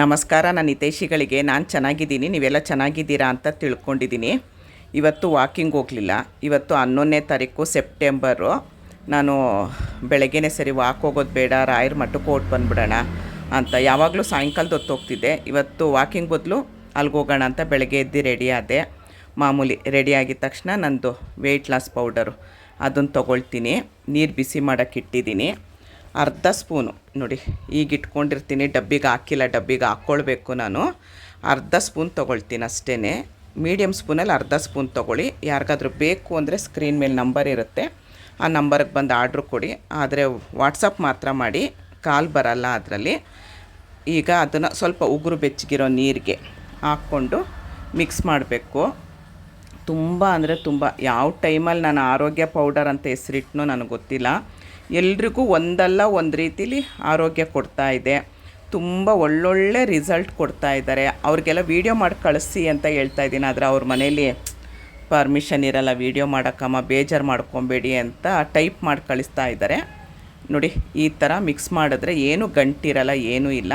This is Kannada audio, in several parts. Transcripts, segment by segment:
ನಮಸ್ಕಾರ, ನನ್ನ ಹಿತೈಷಿಗಳಿಗೆ ನಾನು ಚೆನ್ನಾಗಿದ್ದೀನಿ, ನೀವೆಲ್ಲ ಚೆನ್ನಾಗಿದ್ದೀರಾ ಅಂತ ತಿಳ್ಕೊಂಡಿದ್ದೀನಿ. ಇವತ್ತು ವಾಕಿಂಗ್ ಹೋಗಲಿಲ್ಲ. ಇವತ್ತು ಹನ್ನೊಂದನೇ ತಾರೀಕು ಸೆಪ್ಟೆಂಬರು ನಾನು ಬೆಳಗ್ಗೆನೇ ಸರಿ ವಾಕ್ ಹೋಗೋದು ಬೇಡ, ರಾಯರ್ ಮಠಕ್ಕೆ ಓಟ್ ಬಂದುಬಿಡೋಣ ಅಂತ. ಯಾವಾಗಲೂ ಸಾಯಂಕಾಲದ ಹೊತ್ತು ಹೋಗ್ತಿದ್ದೆ. ಇವತ್ತು ವಾಕಿಂಗ್ ಬದಲು ಅಲ್ಲಿಗೆ ಹೋಗೋಣ ಅಂತ ಬೆಳಗ್ಗೆ ಎದ್ದು ರೆಡಿ ಆದೆ. ಮಾಮೂಲಿ ರೆಡಿ ಆಗಿದ ತಕ್ಷಣ ನಂದು ವೆಯ್ಟ್ ಲಾಸ್ ಪೌಡರು ಅದನ್ನು ತೊಗೊಳ್ತೀನಿ. ನೀರು ಬಿಸಿ ಮಾಡೋಕ್ಕೆ ಇಟ್ಟಿದ್ದೀನಿ. ಅರ್ಧ ಸ್ಪೂನು. ನೋಡಿ ಈಗ ಇಟ್ಕೊಂಡಿರ್ತೀನಿ ಡಬ್ಬಿಗೆ ಹಾಕಿಲ್ಲ, ಡಬ್ಬಿಗೆ ಹಾಕ್ಕೊಳ್ಬೇಕು ನಾನು. ಅರ್ಧ ಸ್ಪೂನ್ ತೊಗೊಳ್ತೀನಿ ಅಷ್ಟೇ ಮೀಡಿಯಮ್ ಸ್ಪೂನಲ್ಲಿ ಅರ್ಧ ಸ್ಪೂನ್ ತೊಗೊಳ್ಳಿ. ಯಾರಿಗಾದ್ರೂ ಬೇಕು ಅಂದರೆ ಸ್ಕ್ರೀನ್ ಮೇಲೆ ನಂಬರ್ ಇರುತ್ತೆ. ಆ ನಂಬರ್ಗೆ ಬಂದು ಆರ್ಡ್ರ್ ಕೊಡಿ. ಆದರೆ ವಾಟ್ಸಪ್ ಮಾತ್ರ ಮಾಡಿ. ಕಾಲ್ ಬರಲ್ಲ ಅದರಲ್ಲಿ. ಈಗ ಅದನ್ನು ಸ್ವಲ್ಪ ಉಗುರು ಬೆಚ್ಚಗಿರೋ ನೀರಿಗೆ ಹಾಕ್ಕೊಂಡು ಮಿಕ್ಸ್ ಮಾಡಬೇಕು. ತುಂಬ ಅಂದರೆ ತುಂಬ. ಯಾವ ಟೈಮಲ್ಲಿ ನಾನು ಆರೋಗ್ಯ ಪೌಡರ್ ಅಂತ ಹೆಸರಿಟ್ನೋ ನನಗೆ ಗೊತ್ತಿಲ್ಲ. ಎಲ್ರಿಗೂ ಒಂದಲ್ಲ, ಒಂದು ರೀತಿಲಿ ಆರೋಗ್ಯ ಕೊಡ್ತಾ ಇದೆ. ತುಂಬ ಒಳ್ಳೊಳ್ಳೆ ರಿಸಲ್ಟ್ ಕೊಡ್ತಾ ಇದ್ದಾರೆ. ಅವ್ರಿಗೆಲ್ಲ ವೀಡಿಯೋ ಮಾಡಿ ಕಳಿಸಿ ಅಂತ ಹೇಳ್ತಾ ಇದ್ದೀನಿ. ಆದರೆ ಅವ್ರ ಮನೇಲಿ ಪರ್ಮಿಷನ್ ಇರಲ್ಲ ವೀಡಿಯೋ ಮಾಡೋಕ್ಕಮ್ಮ, ಬೇಜಾರು ಮಾಡ್ಕೊಬೇಡಿ ಅಂತ ಟೈಪ್ ಮಾಡಿ ಕಳಿಸ್ತಾ ಇದ್ದಾರೆ. ನೋಡಿ, ಈ ಥರ ಮಿಕ್ಸ್ ಮಾಡಿದ್ರೆ ಏನು ಗಂಟಿರಲ್ಲ, ಏನೂ ಇಲ್ಲ.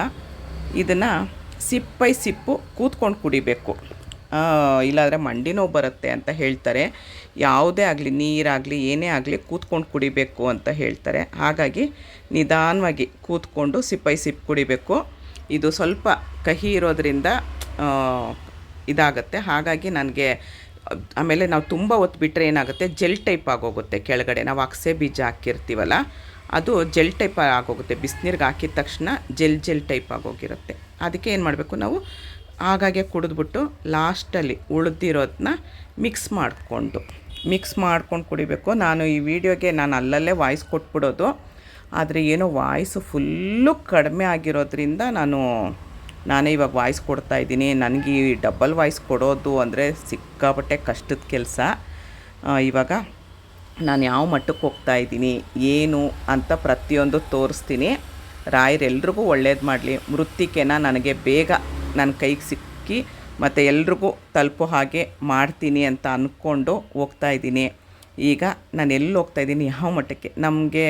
ಇದನ್ನು ಸಿಪ್ಪೈ ಸಿಪ್ಪು ಕೂತ್ಕೊಂಡು ಕುಡಿಬೇಕು. ಇಲ್ಲಾದರೆ ಮಂಡಿ ನೋವು ಬರುತ್ತೆ ಅಂತ ಹೇಳ್ತಾರೆ. ಯಾವುದೇ ಆಗಲಿ, ನೀರಾಗಲಿ, ಏನೇ ಆಗಲಿ ಕೂತ್ಕೊಂಡು ಕುಡಿಬೇಕು ಅಂತ ಹೇಳ್ತಾರೆ. ಹಾಗಾಗಿ ನಿಧಾನವಾಗಿ ಕೂತ್ಕೊಂಡು ಸಿಪ್ಪೈ ಸಿಪ್ಪು ಕುಡಿಬೇಕು. ಇದು ಸ್ವಲ್ಪ ಕಹಿ ಇರೋದರಿಂದ ಇದಾಗುತ್ತೆ. ಹಾಗಾಗಿ ನನಗೆ, ಆಮೇಲೆ ನಾವು ತುಂಬ ಹೊತ್ತು ಬಿಟ್ಟರೆ ಏನಾಗುತ್ತೆ, ಜೆಲ್ ಟೈಪ್ ಆಗೋಗುತ್ತೆ ಕೆಳಗಡೆ. ನಾವು ಅಕ್ಸೆ ಬೀಜ ಹಾಕಿರ್ತೀವಲ್ಲ, ಅದು ಜೆಲ್ ಟೈಪ್ ಆಗೋಗುತ್ತೆ. ಬಿಸಿನೀರಿಗೆ ಹಾಕಿದ ತಕ್ಷಣ ಜೆಲ್ ಜೆಲ್ ಟೈಪ್ ಆಗೋಗಿರುತ್ತೆ. ಅದಕ್ಕೆ ಏನು ಮಾಡಬೇಕು ನಾವು ಆಗಾಗೆ ಕುಡಿದ್ಬಿಟ್ಟು ಲಾಸ್ಟಲ್ಲಿ ಉಳಿದಿರೋದನ್ನ ಮಿಕ್ಸ್ ಮಾಡಿಕೊಂಡು. ಮಿಕ್ಸ್ ಮಾಡ್ಕೊಂಡು ಕುಡಿಬೇಕು. ನಾನು ಈ ವಿಡಿಯೋಗೆ ನಾನು ಅಲ್ಲಲ್ಲೇ ವಾಯ್ಸ್ ಕೊಟ್ಬಿಡೋದು. ಆದರೆ ಏನೋ ವಾಯ್ಸ್ ಫುಲ್ಲು ಕಡಿಮೆ ಆಗಿರೋದ್ರಿಂದ ನಾನು, ನಾನೇ ಇವಾಗ ವಾಯ್ಸ್ ಕೊಡ್ತಾ ಇದ್ದೀನಿ. ನನಗೆ ಈ ಡಬಲ್ ವಾಯ್ಸ್ ಕೊಡೋದು ಅಂದರೆ ಸಿಕ್ಕಾಪಟ್ಟೆ ಕಷ್ಟದ ಕೆಲಸ. ಇವಾಗ ನಾನು ಯಾವ ಮಟ್ಟಕ್ಕೆ ಹೋಗ್ತಾ ಇದ್ದೀನಿ, ಏನು ಅಂತ ಪ್ರತಿಯೊಂದು ತೋರಿಸ್ತೀನಿ. ರಾಯರೆಲ್ರಿಗೂ ಒಳ್ಳೇದು ಮಾಡಲಿ. ಮೃತ್ತಿಕೆನ ನನಗೆ ಬೇಗ ನನ್ನ ಕೈಗೆ ಸಿಕ್ಕಿ ಮತ್ತು ಎಲ್ರಿಗೂ ತಲುಪೋ ಹಾಗೆ ಮಾಡ್ತೀನಿ ಅಂತ ಅಂದ್ಕೊಂಡು ಹೋಗ್ತಾ ಇದ್ದೀನಿ. ಈಗ ನಾನು ಎಲ್ಲಿ ಹೋಗ್ತಾ ಇದ್ದೀನಿ? ಯಾವ ಮಟ್ಟಕ್ಕೆ? ನಮಗೆ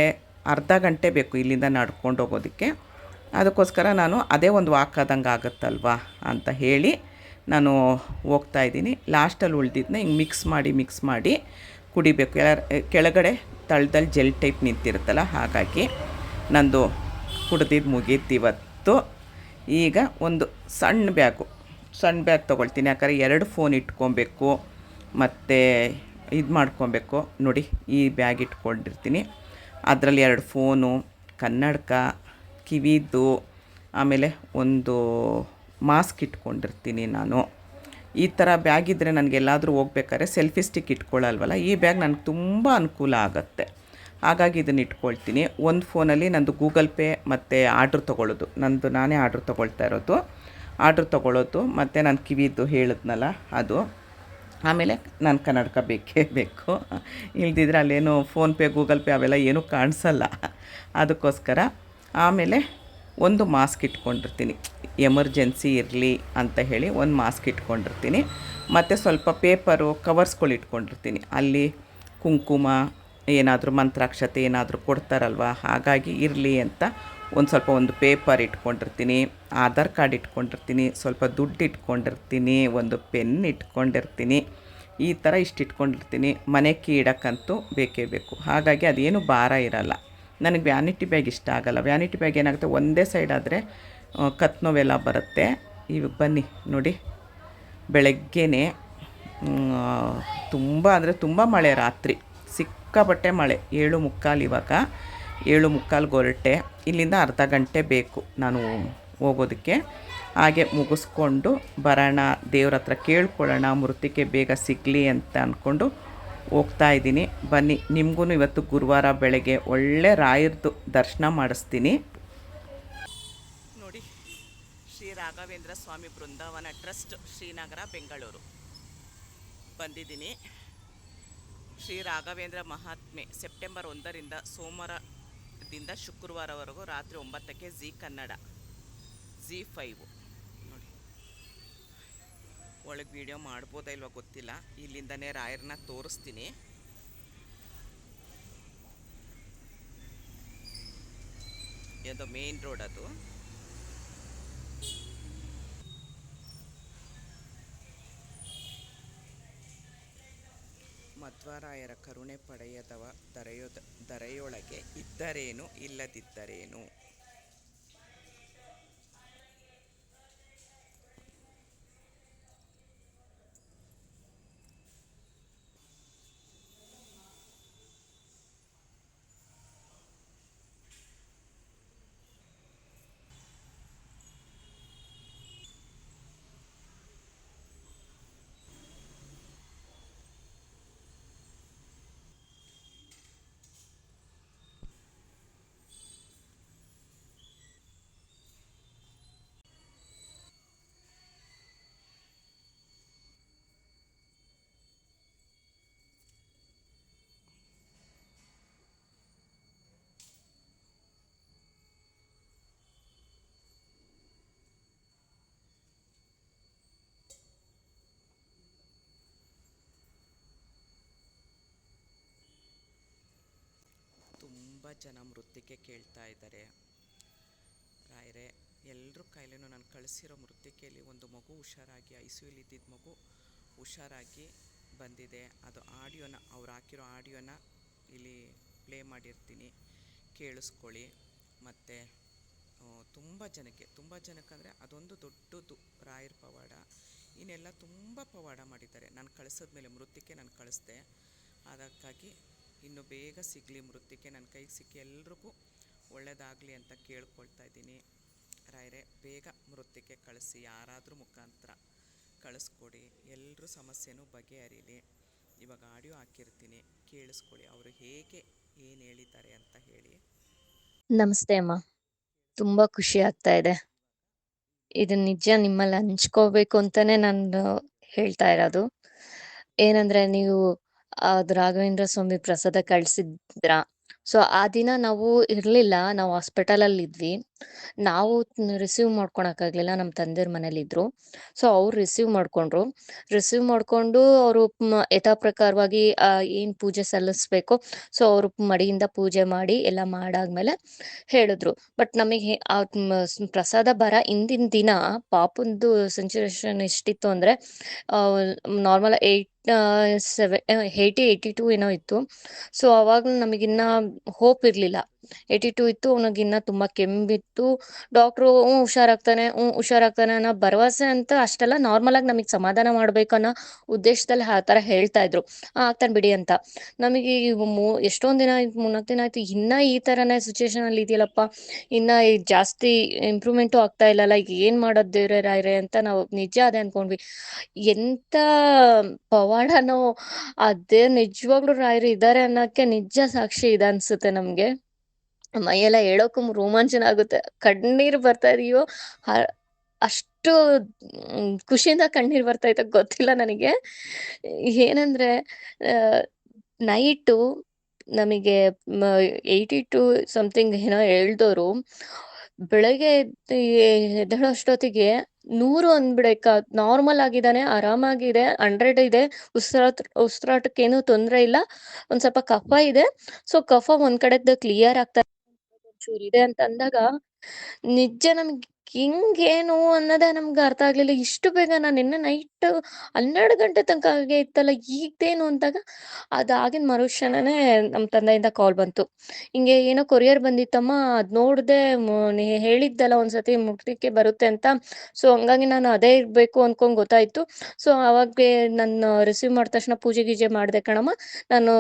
ಅರ್ಧ ಗಂಟೆ ಬೇಕು ಇಲ್ಲಿಂದ ನಡ್ಕೊಂಡು ಹೋಗೋದಕ್ಕೆ. ಅದಕ್ಕೋಸ್ಕರ ನಾನು ಅದೇ ಒಂದು ವಾಕ್ ಆದಂಗೆ ಆಗುತ್ತಲ್ವಾ ಅಂತ ಹೇಳಿ ನಾನು ಹೋಗ್ತಾ ಇದ್ದೀನಿ. ಲಾಸ್ಟಲ್ಲಿ ಉಳಿದಿದ್ದನ್ನ ಹಿಂಗೆ ಮಿಕ್ಸ್ ಮಾಡಿ ಮಿಕ್ಸ್ ಮಾಡಿ ಕುಡಿಬೇಕು. ಕೆಳಗಡೆ ತಳದಲ್ಲಿ ಜೆಲ್ ಟೈಪ್ ನಿಂತಿರುತ್ತಲ್ಲ ಹಾಗಾಗಿ ನಂದು ಕುಡ್ದಿದ್ದು ಮುಗೀತು ಈಗ ಒಂದು ಸಣ್ಣ ಬ್ಯಾಗು. ಸಣ್ಣ ಬ್ಯಾಗ್ ತೊಗೊಳ್ತೀನಿ. ಯಾಕಂದರೆ ಎರಡು ಫೋನ್ ಇಟ್ಕೊಬೇಕು. ಮತ್ತು ಇದು ಮಾಡ್ಕೊಬೇಕು. ನೋಡಿ, ಈ ಬ್ಯಾಗ್ ಇಟ್ಕೊಂಡಿರ್ತೀನಿ. ಅದರಲ್ಲಿ ಎರಡು ಫೋನು, ಕನ್ನಡಕ, ಕಿವಿದು, ಆಮೇಲೆ ಒಂದು ಮಾಸ್ಕ್ ಇಟ್ಕೊಂಡಿರ್ತೀನಿ ನಾನು. ಈ ಥರ ಬ್ಯಾಗ್ ಇದ್ದರೆ ನನಗೆಲ್ಲಾದರೂ ಹೋಗ್ಬೇಕಾದ್ರೆ ಸೆಲ್ಫಿ ಸ್ಟಿಕ್ ಇಟ್ಕೊಳ್ಳಲ್ವಲ್ಲ ಈ ಬ್ಯಾಗ್ ನನಗೆ ತುಂಬ ಅನುಕೂಲ ಆಗುತ್ತೆ. ಹಾಗಾಗಿ ಇದನ್ನು ಇಟ್ಕೊಳ್ತೀನಿ. ಒಂದು ಫೋನಲ್ಲಿ ನಂದು ಗೂಗಲ್ ಪೇ ಮತ್ತು ಆರ್ಡ್ರ್ ತೊಗೊಳ್ಳೋದು ನಂದು ನಾನೇ ಆರ್ಡ್ರ್ ತೊಗೊಳ್ತಾ ಇರೋದು. ಆರ್ಡ್ರ್ ತೊಗೊಳ್ಳೋದು ಮತ್ತು ನಾನು ಕಿವಿದ್ದು ಹೇಳಿದ್ನಲ್ಲ ಅದು. ಆಮೇಲೆ ನಾನು ಕನ್ನಡಕ ಬೇಕೇ ಬೇಕು. ಇಲ್ದಿದ್ರೆ ಅಲ್ಲೇನು ಫೋನ್ಪೇ ಗೂಗಲ್ ಪೇ ಅವೆಲ್ಲ ಏನೂ ಕಾಣಿಸಲ್ಲ. ಅದಕ್ಕೋಸ್ಕರ ಆಮೇಲೆ ಒಂದು ಮಾಸ್ಕ್ ಇಟ್ಕೊಂಡಿರ್ತೀನಿ. ಎಮರ್ಜೆನ್ಸಿ ಇರಲಿ ಅಂತ ಹೇಳಿ ಒಂದು ಮಾಸ್ಕ್ ಇಟ್ಕೊಂಡಿರ್ತೀನಿ. ಮತ್ತು ಸ್ವಲ್ಪ ಪೇಪರು, ಕವರ್ಸ್ಗಳು ಇಟ್ಕೊಂಡಿರ್ತೀನಿ. ಅಲ್ಲಿ ಕುಂಕುಮ, ಏನಾದರೂ ಮಂತ್ರಾಕ್ಷತೆ ಏನಾದರೂ ಕೊಡ್ತಾರಲ್ವ, ಹಾಗಾಗಿ ಇರಲಿ ಅಂತ ಒಂದು ಸ್ವಲ್ಪ ಒಂದು ಪೇಪರ್ ಇಟ್ಕೊಂಡಿರ್ತೀನಿ, ಆಧಾರ್ ಕಾರ್ಡ್ ಇಟ್ಕೊಂಡಿರ್ತೀನಿ, ಸ್ವಲ್ಪ ದುಡ್ಡು ಇಟ್ಕೊಂಡಿರ್ತೀನಿ, ಒಂದು ಪೆನ್ ಇಟ್ಕೊಂಡಿರ್ತೀನಿ, ಈ ಥರ ಇಷ್ಟು ಇಟ್ಕೊಂಡಿರ್ತೀನಿ. ಮನೆ ಕೀ ಇಡೋಕ್ಕಂತೂ ಬೇಕೇ ಬೇಕು. ಹಾಗಾಗಿ ಅದೇನು ಭಾರ ಇರಲ್ಲ. ನನಗೆ ವ್ಯಾನಿಟಿ ಬ್ಯಾಗ್ ಇಷ್ಟ ಆಗಲ್ಲ. ವ್ಯಾನಿಟಿ ಬ್ಯಾಗ್ ಏನಾಗುತ್ತೆ, ಒಂದೇ ಸೈಡ್ ಆದರೆ ಕತ್ ನೋವೆಲ್ಲ ಬರುತ್ತೆ. ಇವಾಗ ಬನ್ನಿ ನೋಡಿ. ಬೆಳಗ್ಗೆನೇ ತುಂಬ ಅಂದರೆ ತುಂಬ ಮಳೆ ರಾತ್ರಿ. ಸಿಕ್ಕಾಪಟ್ಟೆ ಮಳೆ, ಏಳು ಮುಕ್ಕಾಲು ಇವಾಗ. ಏಳು ಮುಕ್ಕಾಲು ಗೊರಟೆ. ಇಲ್ಲಿಂದ ಅರ್ಧ ಗಂಟೆ ಬೇಕು ನಾನು ಹೋಗೋದಕ್ಕೆ. ಹಾಗೆ ಮುಗಿಸ್ಕೊಂಡು ಬರೋಣ, ದೇವ್ರ ಹತ್ರ ಕೇಳ್ಕೊಳ್ಳೋಣ ಮೃತಿಕೆ ಬೇಗ ಸಿಗಲಿ ಅಂತ ಅಂದ್ಕೊಂಡು ಹೋಗ್ತಾ ಇದ್ದೀನಿ. ಬನ್ನಿ, ನಿಮಗೂ ಇವತ್ತು ಗುರುವಾರ ಬೆಳಗ್ಗೆ ಒಳ್ಳೆ ರಾಯರದು ದರ್ಶನ ಮಾಡಿಸ್ತೀನಿ. ನೋಡಿ, ಶ್ರೀ ರಾಘವೇಂದ್ರ ಸ್ವಾಮಿ ಬೃಂದಾವನ ಟ್ರಸ್ಟ್, ಶ್ರೀನಗರ, ಬೆಂಗಳೂರು. ಬಂದಿದ್ದೀನಿ. ಶ್ರೀ ರಾಘವೇಂದ್ರ ಮಹಾತ್ಮೆ, ಸೆಪ್ಟೆಂಬರ್ ಒಂದರಿಂದ ಸೋಮವಾರದಿಂದ ಶುಕ್ರವಾರವರೆಗೂ ರಾತ್ರಿ ಒಂಬತ್ತಕ್ಕೆ ಜಿ ಕನ್ನಡ, ಜಿ ಫೈವು. ನೋಡಿ. ಒಳಗೆ ವೀಡಿಯೋ ಮಾಡ್ಬೋದಾ ಇಲ್ವಾ ಗೊತ್ತಿಲ್ಲ. ಇಲ್ಲಿಂದನೇ ರಾಯರನ್ನ ತೋರಿಸ್ತೀನಿ. ಇದು ಮೇನ್ ರೋಡ್ ಅದು. ಮಧ್ವರಾಯರ ಕರುಣೆ ಪಡೆಯದವ ದರೆಯೊದ ದರೆಯೊಳಗೆ ಇದ್ದರೇನು ಇಲ್ಲದಿದ್ದರೇನು? ಜನ ಮೃತ್ತಿಕೆ ಕೇಳ್ತಾ ಇದ್ದಾರೆ. ರಾಯರೇ ಎಲ್ಲರ ಕಾಯಿಲೆನೂ ನಾನು ಕಳಿಸಿರೋ ಮೃತ್ತಿಕೆಯಲ್ಲಿ ಒಂದು ಮಗು ಹುಷಾರಾಗಿ ಐ ಸಿ ಇದ್ದಿದ್ದ ಮಗು ಹುಷಾರಾಗಿ ಬಂದಿದೆ. ಅದು ಆಡಿಯೋನ, ಅವ್ರು ಹಾಕಿರೋ ಆಡಿಯೋನ ಇಲ್ಲಿ ಪ್ಲೇ ಮಾಡಿರ್ತೀನಿ. ಕೇಳಿಸ್ಕೊಳ್ಳಿ. ಮತ್ತು ತುಂಬ ಜನಕ್ಕೆ, ತುಂಬ ಜನಕ್ಕಂದರೆ ಅದೊಂದು ದೊಡ್ಡದು ರಾಯರ ಪವಾಡ. ಇನ್ನೆಲ್ಲ ತುಂಬ ಪವಾಡ ಮಾಡಿದ್ದಾರೆ. ನಾನು ಕಳಿಸಿದ್ಮೇಲೆ ಮೃತ್ತಿಕೆ ನಾನು ಕಳಿಸ್ದೆ. ಅದಕ್ಕಾಗಿ ಇನ್ನು ಬೇಗ ಸಿಗಲಿ ಮೃತ್ತಿಕೆ ನನ್ನ ಕೈಗೆ ಸಿಕ್ಕಿ ಎಲ್ರಿಗೂ ಒಳ್ಳೆಯದಾಗಲಿ ಅಂತ ಕೇಳ್ಕೊಳ್ತಾ ಇದ್ದೀನಿ. ರಾಯರೇ, ಬೇಗ ಮೃತ್ತಿಕೆ ಕಳಿಸಿ, ಯಾರಾದರೂ ಮುಖಾಂತರ ಕಳಿಸ್ಕೊಡಿ. ಎಲ್ಲರೂ ಸಮಸ್ಯೆನೂ ಬಗೆಹರಿಲಿ. ಇವಾಗ ಆಡಿಯೋ ಹಾಕಿರ್ತೀನಿ ಕೇಳಿಸ್ಕೊಳ್ಳಿ ಅವರು ಹೇಗೆ ಏನು ಹೇಳಿದ್ದಾರೆ ಅಂತ ಹೇಳಿ. ನಮಸ್ತೆ ಅಮ್ಮ. ತುಂಬ ಖುಷಿ ಆಗ್ತಾ ಇದೆ. ಇದು ನಿಜ, ನಿಮ್ಮಲ್ಲಿ ಹಂಚ್ಕೋಬೇಕು ಅಂತಾನೆ ನಾನು ಹೇಳ್ತಾ ಇರೋದು. ಏನಂದ್ರೆ ನೀವು ಅದ್ ರಾಘವೇಂದ್ರ ಸ್ವಾಮಿ ಪ್ರಸಾದ ಕಳ್ಸಿದ್ರ? ಸೊ, ಆ ದಿನ ನಾವು ಇರ್ಲಿಲ್ಲ, ನಾವು ಹಾಸ್ಪಿಟಲ್ ಅಲ್ಲಿ ಇದ್ವಿ ನಾವು ರಿಸೀವ್ ಮಾಡ್ಕೊಳಕ್ಕಾಗ್ಲಿಲ್ಲ ನಮ್ಮ ತಂದೆಯವ್ರ ಮನೇಲಿ ಇದ್ರು ಸೊ, ಅವ್ರು ರಿಸೀವ್ ಮಾಡ್ಕೊಂಡ್ರು. ರಿಸೀವ್ ಮಾಡ್ಕೊಂಡು ಅವರು ಯಥಾ ಪ್ರಕಾರವಾಗಿ ಏನ್ ಪೂಜೆ ಸಲ್ಲಿಸ್ಬೇಕು, ಸೊ, ಅವ್ರು ಮಡಿಯಿಂದ ಪೂಜೆ ಮಾಡಿ, ಎಲ್ಲ ಮಾಡಾದ್ಮೇಲೆ ಹೇಳಿದ್ರು. ಬಟ್ ನಮಗೆ ಆ ಪ್ರಸಾದ ಬರ ಹಿಂದಿನ ದಿನ, ಪಾಪಂದು ಸೆಂಚುರೇಷನ್ ಎಷ್ಟಿತ್ತು ಅಂದ್ರೆ normal eight ಸೆವೆ eighty eighty two ಏನೋ ಇತ್ತು. ಸೊ ಅವಾಗ ನಮಗಿನ್ನ ಹೋಪ್ ಇರ್ಲಿಲ್ಲ. ಏಯ್ಟಿ ಟು ಇತ್ತು ಅವನಿಗಿನ್ನ ತುಂಬಾ ಕೆಮ್ಮಿತ್ತು. ಡಾಕ್ಟ್ರು ಹ್ಞೂ ಹುಷಾರಾಗ್ತಾನೆ ಹ್ಞೂ ಹುಷಾರಾಗ್ತಾನೆ ಅನ್ನೋ ಭರವಸೆ ಅಂತ ಅಷ್ಟೆಲ್ಲ ನಾರ್ಮಲ್ ಆಗಿ ನಮಗೆ ಸಮಾಧಾನ ಮಾಡ್ಬೇಕು ಅನ್ನೋ ಉದ್ದೇಶದಲ್ಲಿ ಆ ತರ ಹೇಳ್ತಾ ಇದ್ರು. ಆಗ್ತಾನೆ ಬಿಡಿ ಅಂತ. ನಮಗೆ ಎಷ್ಟೊಂದ್ ದಿನ ಮೂರ್ನಾಲ್ಕು ದಿನ ಆಯ್ತು, ಇನ್ನ ಈ ತರನೇ ಸಿಚುಯೇಷನ್ ಅಲ್ಲಿ ಇದೆಯಲ್ಲಪ್ಪ. ಇನ್ನ ಈ ಜಾಸ್ತಿ ಇಂಪ್ರೂವ್ಮೆಂಟು ಆಗ್ತಾ ಇಲ್ಲಲ್ಲ ಏನ್ ಮಾಡೋದ್ ದೇವ್ರೆ ರಾಯ್ರೆ ಅಂತ ನಾವು ನಿಜ ಅದೇ ಅನ್ಕೊಂಡ್ವಿ. ಎಂತ ಪವಾಡನೋ ಅದೇ ನಿಜವಾಗ್ಲೂ ರಾಯರು ಇದಾರೆ ಅನ್ನೋಕೆ ನಿಜ ಸಾಕ್ಷಿ ಇದೆ ಅನ್ಸುತ್ತೆ ನಮ್ಗೆ. ಮೈಯೆಲ್ಲ ಹೇಳೋಕು ರೋಮಾಂಚನ ಆಗುತ್ತೆ ಕಣ್ಣೀರ್ ಬರ್ತಾ ಇದೆಯೋ ಅಷ್ಟು ಖುಷಿಯಿಂದ ಕಣ್ಣೀರ್ ಬರ್ತಾ ಇತ್ತು ಗೊತ್ತಿಲ್ಲ ನನಗೆ. ಏನಂದ್ರೆ ನೈಟು ನಮಗೆ ಏಯ್ಟಿ ಟು ಸಮಥಿಂಗ್ ಏನೋ ಹೇಳ್ದೋರು, ಬೆಳಗ್ಗೆ ಎದ್ದು ಎದ್ದೇಳೋ ಅಷ್ಟೊತ್ತಿಗೆ ನೂರು ಅಂದ್ಬಿಡಕ್ಕ ನಾರ್ಮಲ್ ಆಗಿದ್ದಾನೆ, ಆರಾಮಾಗಿದೆ, ಹಂಡ್ರೆಡ್ ಇದೆ, ಉಸಿರಾಟ ಉಸಿರಾಟಕ್ಕೆ ಏನು ತೊಂದ್ರೆ ಇಲ್ಲ, ಒಂದ್ ಸ್ವಲ್ಪ ಕಫ ಇದೆ. ಸೊ, ಕಫ ಒಂದ್ ಕಡೆದ್ದು ಕ್ಲಿಯರ್ ಆಗ್ತಾ ಒಂಚೂರ್ ಇದೆ ಅಂತ ಅಂದಾಗ ನಿಜ ನಮ್ಗೆ ಹಿಂಗೇನು ಅನ್ನೋದೇ ನಮ್ಗೆ ಅರ್ಥ ಆಗ್ಲಿಲ್ಲ. ಇಷ್ಟು ಬೇಗ ನಾನು ನಿನ್ನೆ ನೈಟ್ ಹನ್ನೆರಡು ಗಂಟೆ ತನಕ ಹಾಗೆ ಇತ್ತಲ್ಲ, ಈಗದೇನು ಅಂದಾಗ ಅದಾಗಿನ ಮರುಕ್ಷಣನೇ ನಮ್ ತಂದೆಯಿಂದ ಕಾಲ್ ಬಂತು. ಹಿಂಗೆ ಏನೋ ಕೊರಿಯರ್ ಬಂದಿತ್ತಮ್ಮ, ಅದ್ ನೋಡ್ದೆ ಹೇಳಿದ್ದಲ್ಲ ಒಂದ್ಸತಿ ಮುಟ್ಲಿಕ್ಕೆ ಬರುತ್ತೆ ಅಂತ. ಸೊ ಹಂಗಾಗಿ ನಾನು ಅದೇ ಇರ್ಬೇಕು ಅನ್ಕೊಂಡ್ ಗೊತ್ತಾಯ್ತು. ಸೊ ಅವಾಗ ನಾನು ರಿಸೀವ್ ಮಾಡಿದ ತಕ್ಷಣ ಪೂಜೆ ಗೀಜೆ ಮಾಡ್ದೆ, ಕಣಮ್ಮ. ನಾನು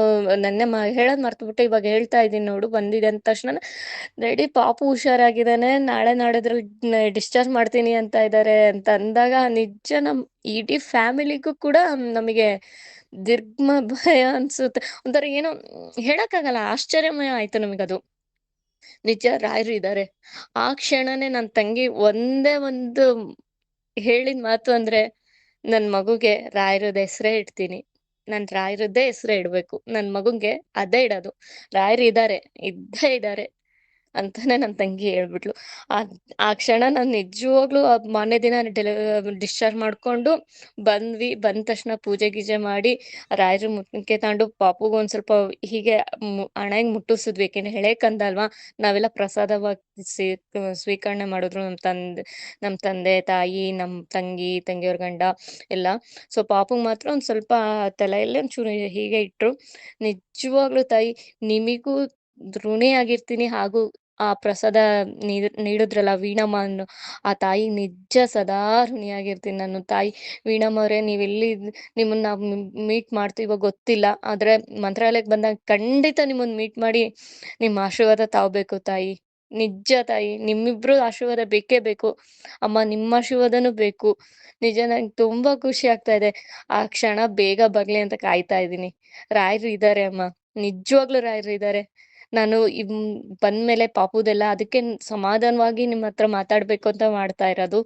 ನೆನ್ನೆ ಹೇಳೋದು ಮರ್ತ್ಬಿಟ್ಟೆ, ಇವಾಗ ಹೇಳ್ತಾ ಇದ್ದೀನಿ ನೋಡು, ಬಂದಿದೆ ಅಂದ ತಕ್ಷಣ ರೆಡಿ ಪಾಪು ಹುಷಾರಾಗಿದ್ದಾನೆ, ನಾಳೆ ಡಿಸ್ಚಾರ್ಜ್ ಮಾಡ್ತೀನಿ ಅಂತ ಇದ್ದಾರೆ ಅಂತ ಅಂದಾಗ ನಿಜ ನಮ್ ಇಡೀ ಫ್ಯಾಮಿಲಿಗೂ ಕೂಡ ನಮಗೆ ದಿಗ್ಮ ಭಯ ಅನ್ಸುತ್ತೆ. ಒಂಥರ ಏನೋ ಹೇಳಕ್ಕಾಗಲ್ಲ, ಆಶ್ಚರ್ಯಮಯ ಆಯ್ತು ನಮಗದು. ನಿಜ ರಾಯರು ಇದ್ದಾರೆ ಆ ಕ್ಷಣನೇ ನನ್ ತಂಗಿ ಒಂದೇ ಒಂದು ಹೇಳಿದ ಮಾತು ಅಂದ್ರೆ, ನನ್ ಮಗುಗೆ ರಾಯರದ ಹೆಸರೇ ಇಡ್ತೀನಿ. ನಾನ್ ರಾಯರದ್ದೇ ಹೆಸರೇ ಇಡ್ಬೇಕು. ನನ್ ಮಗುಗೆ ಅದೇ ಇಡೋದು. ರಾಯರು ಇದ್ದಾರೆ ಇದ್ದೇ ಇದ್ದಾರೆ ಅಂತಾನೆ ನನ್ನ ತಂಗಿ ಹೇಳ್ಬಿಟ್ಲು. ಆ ಕ್ಷಣ ನಾನು ನಿಜವಾಗ್ಲೂ ಆ ಮಾರನೇ ದಿನ ಡೆಲಿ, ಡಿಸ್ಚಾರ್ಜ್ ಮಾಡ್ಕೊಂಡು ಬಂದ್ವಿ. ಬಂದ ತಕ್ಷಣ ಪೂಜೆ ಗೀಜೆ ಮಾಡಿ ರಾಯರ ಮುಖಕ್ಕೆ ತಗೊಂಡು ಪಾಪುಗೆ ಒಂದ್ ಸ್ವಲ್ಪ ಹೀಗೆ ಹಣ ಹಣೆಗೆ ಮುಟ್ಟಿಸಿದ್ವಿ ಏಕೆಂದ್ರೆ ಕಂದ ಅಲ್ವಾ? ನಾವೆಲ್ಲ ಪ್ರಸಾದವಾಗಿ ಸ್ವೀ ಸ್ವೀಕರಣೆ ಮಾಡಿದ್ರು ನಮ್ಮ ತಂದೆ ನಮ್ಮ ತಂದೆ, ತಾಯಿ ನಮ್ಮ ತಂಗಿ, ತಂಗಿಯವ್ರ ಗಂಡ ಎಲ್ಲ. ಸೊ, ಪಾಪುಗ್ ಮಾತ್ರ ಒಂದ್ ಸ್ವಲ್ಪ ತಲೆಯಲ್ಲಿ ಒಂಚೂರು ಹೀಗೆ ಇಟ್ರು. ನಿಜವಾಗ್ಲೂ ತಾಯಿ, ನಿಮಿಗೂ ಋಣಿಯಾಗಿರ್ತೀನಿ ಹಾಗೂ ಆ ಪ್ರಸಾದ ನೀಡ್, ನೀಡಿದ್ರಲ್ಲ ವೀಣಮ್ಮ ಅನ್ನು ಆ ತಾಯಿ ನಿಜ ಸದಾ ಋಣಿಯಾಗಿರ್ತೀನಿ ನಾನು ತಾಯಿ. ವೀಣಮ್ಮ ಅವರೇ ನೀವೆಲ್ಲಿ ನಿಮ್ಮನ್ನ ಮೀಟ್ ಮಾಡ್ತೀವೋ ಗೊತ್ತಿಲ್ಲ. ಆದ್ರೆ ಮಂತ್ರಾಲಯಕ್ಕೆ ಬಂದಾಗ ಖಂಡಿತ ನಿಮ್ಮನ್ನ ಮೀಟ್ ಮಾಡಿ ನಿಮ್ಮ ಆಶೀರ್ವಾದ ತಾವಬೇಕು ತಾಯಿ. ನಿಜ ತಾಯಿ, ನಿಮ್ಮಿಬ್ರು ಆಶೀರ್ವಾದ ಬೇಕೇ ಬೇಕು. ಅಮ್ಮ, ನಿಮ್ಮ ಆಶೀರ್ವಾದನೂ ಬೇಕು. ನಿಜ ನಂಗೆ ತುಂಬಾ ಖುಷಿ ಆಗ್ತಾ ಇದೆ. ಆ ಕ್ಷಣ ಬೇಗ ಬರ್ಲಿ ಅಂತ ಕಾಯ್ತಾ ಇದ್ದೀನಿ. ರಾಯರು ಇದ್ದಾರೆ ಅಮ್ಮ. ನಿಜವಾಗ್ಲೂ ರಾಯರು ಇದ್ದಾರೆ ನಾನು ಬಂದ ಬಂದ್ಮೇಲೆ ಪಾಪುದೆಲ್ಲ ಅದಕ್ಕೆ ಸಮಾಧಾನವಾಗಿ ನಿಮ್ಮ ಹತ್ರ ಮಾತಾಡ್ಬೇಕು ಅಂತ ಮಾಡ್ತಾ ಇರೋದು.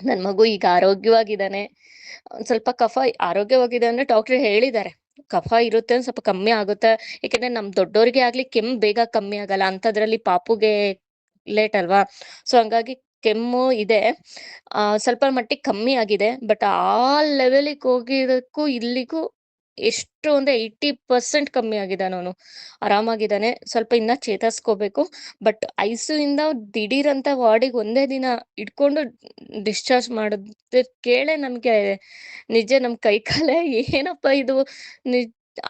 ನನ್ ಮಗು ಈಗ ಆರೋಗ್ಯವಾಗಿದ್ದಾನೆ. ಒಂದ್ ಸ್ವಲ್ಪ ಕಫ ಆರೋಗ್ಯವಾಗಿದೆ ಅಂದ್ರೆ ಡಾಕ್ಟರ್ ಹೇಳಿದ್ದಾರೆ. ಕಫ ಇರುತ್ತೆ ಸ್ವಲ್ಪ ಕಮ್ಮಿ ಆಗುತ್ತೆ. ಯಾಕಂದ್ರೆ ನಮ್ ದೊಡ್ಡೋರ್ಗೆ ಆಗ್ಲಿ ಕೆಮ್ಮು ಬೇಗ ಕಮ್ಮಿ ಆಗಲ್ಲ. ಅಂತದ್ರಲ್ಲಿ ಪಾಪುಗೆ ಲೇಟ್ ಅಲ್ವಾ? ಸೊ ಹಂಗಾಗಿ ಕೆಮ್ಮು ಇದೆ. ಸ್ವಲ್ಪ ಮಟ್ಟಿಗೆ ಕಮ್ಮಿ ಆಗಿದೆ. ಬಟ್ ಆ ಲೆವೆಲಿಗೆ ಹೋಗಿದ್ದಕ್ಕೂ ಇಲ್ಲಿಗೂ ಎಷ್ಟು ಅಂದ್ರೆ ಏಯ್ಟಿ ಪರ್ಸೆಂಟ್ ಕಮ್ಮಿ ಆಗಿದ್ದಾನೆ ಅವನು. ಆರಾಮಾಗಿದ್ದಾನೆ, ಸ್ವಲ್ಪ ಇನ್ನ ಚೇತರಿಸ್ಕೋಬೇಕು. ಬಟ್ ಐಸು ಇಂದ ದಿಢೀರ್ ಅಂತ ವಾರ್ಡಿಗೆ ಒಂದೇ ದಿನ ಇಟ್ಕೊಂಡು ಡಿಸ್ಚಾರ್ಜ್ ಮಾಡಿದ್ ಕೇಳೆ ನಮ್ಗೆ. ನಿಜ ನಮ್ ಕೈ ಕಾಲೇ ಏನಪ್ಪ ಇದು?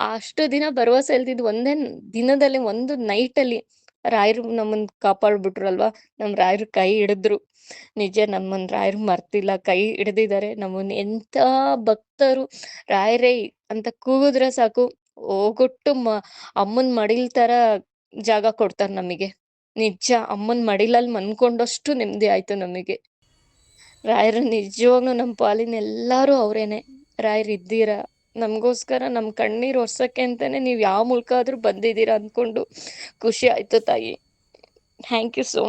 ಅಷ್ಟು ದಿನ ಭರವಸೆ ಇಲ್ದಿದ್ದು ಒಂದೇ ದಿನದಲ್ಲಿ, ಒಂದು ನೈಟ್ ಅಲ್ಲಿ. ರಾಯರು ನಮ್ಮನ್ ಕಾಪಾಡ್ಬಿಟ್ರಲ್ವಾ? ನಮ್ ರಾಯರು ಕೈ ಹಿಡಿದ್ರು. ನಿಜ, ನಮ್ಮನ್ ರಾಯರು ಮರ್ತಿಲ್ಲ. ಕೈ ಹಿಡ್ದಿದ್ದಾರೆ. ನಮ್ಮನ್ ಎಂತ ಭಕ್ತರು. ರಾಯರೇ, ಅಂತ ಕೂಗಿದ್ರೆ ಸಾಕು. ಹೋಗೊಟ್ಟು ಮ, ಅಮ್ಮನ್ ಮಡಿಲ್ ತರ ಜಾಗ ಕೊಡ್ತಾರ ನಮಗೆ. ನಿಜ, ಅಮ್ಮನ್ ಮಡಿಲಲ್ಲಿ ಮನ್ಕೊಂಡಷ್ಟು ನೆಮ್ಮದಿ ಆಯ್ತು ನಮಗೆ. ರಾಯರು ನಿಜವಾಗ್ಲೂ ನಮ್ಮ ಪಾಲಿನ ಎಲ್ಲಾರು ಅವ್ರೇನೆ. ರಾಯರು ಇದ್ದೀರಾ ನಮಗೋಸ್ಕರ ನಮ್ಮ ಕಣ್ಣೀರು ಒರ್ಸಕ್ಕೆ ಅಂತಾನೆ ನೀವು ಯಾವ ಮೂಲಕ ಆದ್ರೂ ಬಂದಿದ್ದೀರಾ ಅಂದ್ಕೊಂಡು ಖುಷಿ ಆಯ್ತು ತಾಯಿ. Thank you so